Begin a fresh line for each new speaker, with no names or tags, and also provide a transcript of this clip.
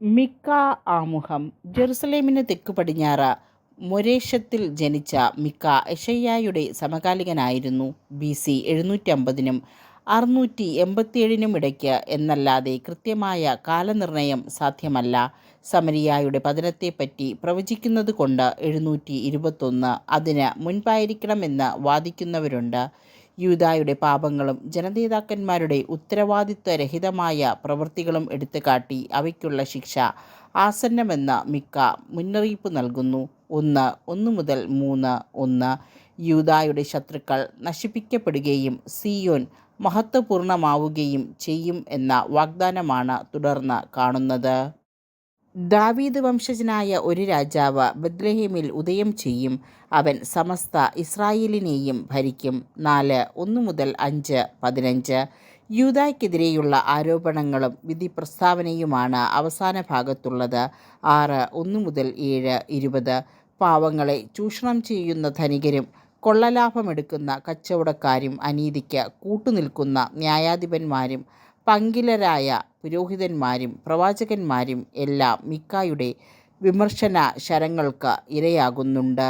മിക്ക ആമുഖം ജെറുസലേമിന് തെക്കു പടിഞ്ഞാറ് മൊരേഷത്തിൽ ജനിച്ച മിക്ക എഷയ്യായുടെ സമകാലികനായിരുന്നു. ബി. സി. എഴുന്നൂറ്റമ്പതിനും അറുന്നൂറ്റി എൺപത്തിയേഴിനും ഇടയ്ക്ക് എന്നല്ലാതെ കൃത്യമായ കാലനിർണയം സാധ്യമല്ല. സമരിയായുടെ പതനത്തെപ്പറ്റി പ്രവചിക്കുന്നത് കൊണ്ട് എഴുന്നൂറ്റി ഇരുപത്തൊന്ന് അതിന് മുൻപായിരിക്കണമെന്ന് വാദിക്കുന്നവരുണ്ട്. യൂദായുടെ പാപങ്ങളും ജനനേതാക്കന്മാരുടെ ഉത്തരവാദിത്വരഹിതമായ പ്രവൃത്തികളും എടുത്തുകാട്ടി അവയ്ക്കുള്ള ശിക്ഷ ആസന്നമെന്ന മിക്ക മുന്നറിയിപ്പ് നൽകുന്നു. ഒന്ന് ഒന്ന് മുതൽ മൂന്ന് ഒന്ന് യൂതായുടെ ശത്രുക്കൾ നശിപ്പിക്കപ്പെടുകയും സിയോൻ മഹത്വപൂർണമാവുകയും ചെയ്യും എന്ന വാഗ്ദാനമാണ് തുടർന്ന് കാണുന്നത്. ദാവീദ് വംശജനായ ഒരു രാജാവ് ബേത്ത്ലേഹേമിൽ ഉദയം ചെയ്യും. അവൻ സമസ്ത ഇസ്രായേലിനെയും ഭരിക്കും. നാല് ഒന്ന് മുതൽ അഞ്ച് പതിനഞ്ച് യൂതായ്ക്കെതിരെയുള്ള ആരോപണങ്ങളും വിധി പ്രസ്താവനയുമാണ് അവസാന ഭാഗത്തുള്ളത് ആറ് ഒന്ന് മുതൽ ഏഴ് ഇരുപത് പാവങ്ങളെ ചൂഷണം ചെയ്യുന്ന ധനികരും കൊള്ളലാഭമെടുക്കുന്ന കച്ചവടക്കാരും അനീതിക്ക് കൂട്ടുനിൽക്കുന്ന ന്യായാധിപന്മാരും പങ്കിലരായ പുരോഹിതന്മാരും പ്രവാചകന്മാരും എല്ലാം മിക്കായുടെ വിമർശന ശരങ്ങൾക്ക് ഇരയാകുന്നുണ്ട്.